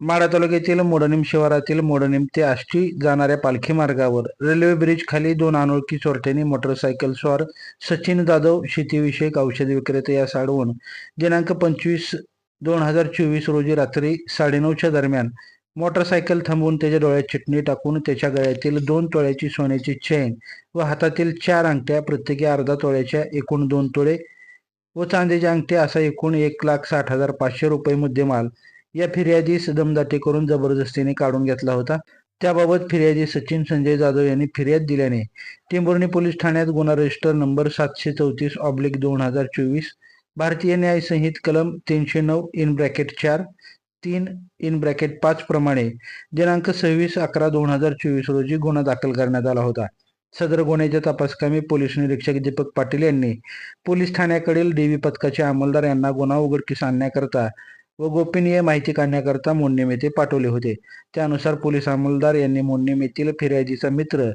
माडा तालुक्यातील मोडनिम शिवारातील मोडनिम ते आष्टी जाणाऱ्या पालखी मार्गावर रेल्वे ब्रिज खाली दोन अनोळखी चोरट्यांनी मोटरसायकल स्वार सचिन जाधव शेतीविषयक औषध विक्रेते यास अडवून दिनांक पंचवीस दोन हजार चोवीस रोजी रात्री साडेनऊच्या दरम्यान मोटरसायकल थांबवून त्याच्या डोळ्यात चिटणी टाकून त्याच्या गळ्यातील दोन तोळ्याची सोन्याची चेन व हातातील चार अंगठ्या प्रत्येकी अर्धा तोळ्याच्या एकूण दोन तोळे व चांदीच्या अंगठ्या असा एकूण एक लाख साठ हजार पाचशे रुपये मुद्देमाल या फिर्यादी दमदाटी करून जबरदस्तीने काढून घेतला होता. त्याबाबत फिर्यादी सचिन संजय जाधव यांनी फिर्याद दिल्याने टेंभुर्णी पोलीस ठाण्यात गुन्हा रजिस्टर नंबर सातशे चौतीस ऑब्लिक दोन हजार चोवीस भारतीय न्याय संहित कलम तीनशे नऊ इन ब्रॅकेट चार तीन इन ब्रॅकेट पाच प्रमाणे दिनांक सव्वीस अकरा दोन हजार चोवीस रोजी गुन्हा दाखल करण्यात आला होता. सदर गुन्ह्याच्या तपासकामी पोलीस निरीक्षक दीपक पाटील यांनी पोलीस ठाण्याकडील डीव्ही पथकाचे अंमलदार यांना गुन्हा उघडकीस आणण्याकरता व गोपनीय माहिती काढण्याकरता मोडणीम येथे पाठवले होते. त्यानुसार पोलीस अंमलदार यांनी मोडणीम येथील फिर्यादीचा मित्र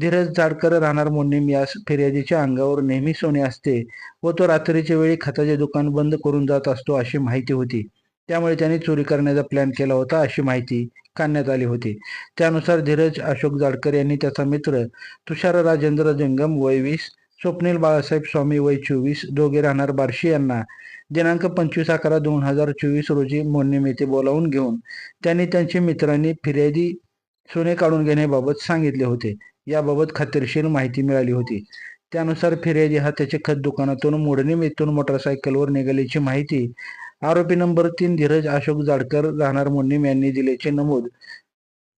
धीरज जाडकर राहणार मोडणीम यास फिर्यादीच्या अंगावर नेहमी सोने असते व तो रात्रीच्या वेळी खताचे दुकान बंद करून जात असतो अशी माहिती होती. त्यामुळे त्यांनी चोरी करण्याचा प्लॅन केला होता अशी माहिती काढण्यात आली होती. त्यानुसार धीरज अशोक जाडकर यांनी त्याचा मित्र तुषार राजेंद्र जंगम वय वीस स्वप्नील बाळासाहेब स्वामी वय चोवीस दोघे राहणार बार्शी यांना. दिनांक पंचवीस अकरा दोन हजार चोवीस रोजी मोडणीम येथे बोलावून घेऊन त्यांनी त्यांच्या मित्रांनी फिर्यादी सोने काढून घेण्याबाबत सांगितले होते. याबाबत खात्रीशीर माहिती मिळाली होती. त्यानुसार फिर्यादी हा त्याचे खत दुकानातून मोडणीम येथून मोटरसायकलवर निघाल्याची माहिती आरोपी नंबर तीन धीरज अशोक जाडकर राहणार मोडणीम यांनी दिल्याचे नमूद.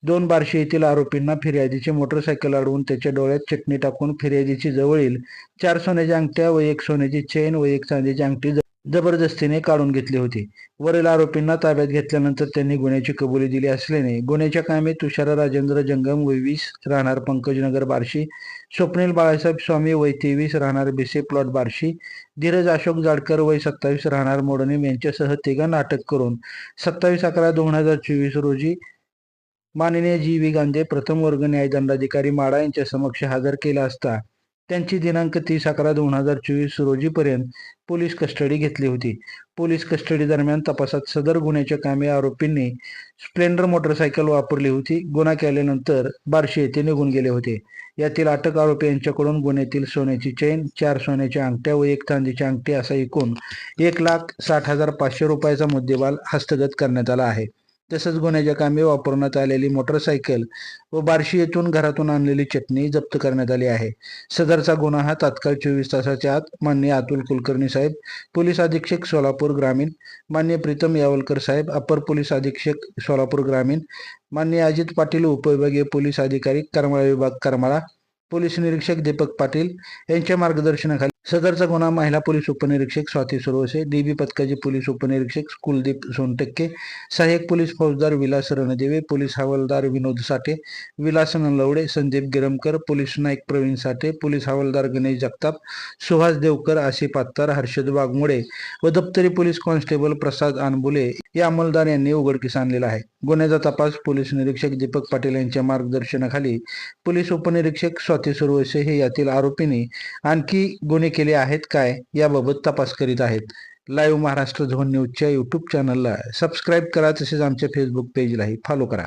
दोन बारशे येथील आरोपींना फिर्यादीची मोटरसायकल अडवून त्याच्या डोळ्यात चटणी टाकून फिर्यादीची जवळील चार सोन्याच्या अंगठ्या व एक सोन्याची चेन व एक चांदीची अंगठी जबरदस्तीने काढून घेतली होती. वरील आरोपींना ताब्यात घेतल्यानंतर त्यांनी गुन्ह्याची कबुली दिली असल्याने गुन्ह्याच्या कामी तुषार राजेंद्र जंगम वय वीस राहणार पंकजनगर बार्शी स्वप्नील बाळासाहेब स्वामी वय तेवीस राहणार बिसे प्लॉट बार्शी धीरज अशोक जाडकर वय सत्तावीस राहणार मोडणीम यांच्यासह तिघांना अटक करून सत्तावीस अकरा दोन हजार चोवीस रोजी माननीय जी व्ही गांधे प्रथम वर्ग न्यायदंडाधिकारी माडा यांच्या समक्ष हजर केला असता त्यांची दिनांक तीस अकरा दोन हजार चोवीस रोजीपर्यंत पोलीस कस्टडी घेतली होती. पोलीस कस्टडी दरम्यान तपासात सदर गुन्ह्याच्या कामी आरोपींनी स्प्लेंडर मोटरसायकल वापरली होती गुन्हा केल्यानंतर बार्शी येथे निघून गेले होते. यातील अटक आरोपी यांच्याकडून गुन्ह्यातील सोन्याची चेन चार सोन्याच्या अंगठ्या व एक चांदीची अंगठी असा एकूण एक लाख साठ हजार पाचशे रुपयाचा मुद्देमाल हस्तगत करण्यात आला आहे. तसंच गुन्ह्याच्या कामी वापरण्यात आलेली मोटरसायकल व बार्शी येथून घरातून आणलेली चटणी जप्त करण्यात आली आहे. सदरचा गुन्हा हा तात्काळ चोवीस तासाच्या आत माननीय अतुल कुलकर्णी साहेब पोलीस अधीक्षक सोलापूर ग्रामीण मान्य प्रीतम यावलकर साहेब अपर पोलीस अधीक्षक सोलापूर ग्रामीण माननीय अजित पाटील उपविभागीय पोलीस अधिकारी करमाळा विभाग करमाळा पोलीस निरीक्षक दीपक पाटील यांच्या मार्गदर्शनाखाली सदरचा गुन्हा महिला पोलीस उपनिरीक्षक स्वाती सुरवसे डीबी पथकाचे पोलीस उपनिरीक्षक कुलदीप सोनटक्के सहाय्यक पोलीस फौजदार विलास रणदेवे पोलीस हवालदार विनोद साठे विलास नलवडे संदीप गिरमकर पोलीस नाईक प्रवीण साठे पोलीस हवालदार गणेश जगताप सुहास देवकर आसिफ अत्तार हर्षद वाघमोडे व दप्तरी पोलीस कॉन्स्टेबल प्रसाद अनबुले या अंमलदार यांनी उघडकीस आणलेला आहे. गुन्ह्याचा तपास पोलीस निरीक्षक दीपक पाटील यांच्या मार्गदर्शनाखाली पोलीस उपनिरीक्षक स्वाती सुरवसे हे यातील आरोपींनी आणखी गुन्हे केले आहेत काय याबाबत तपास करीत आहेत. लाईव्ह महाराष्ट्र झोन न्यूजच्या यूट्यूब चॅनलला सबस्क्राईब करा तसेच आमच्या फेसबुक पेजलाही फॉलो करा.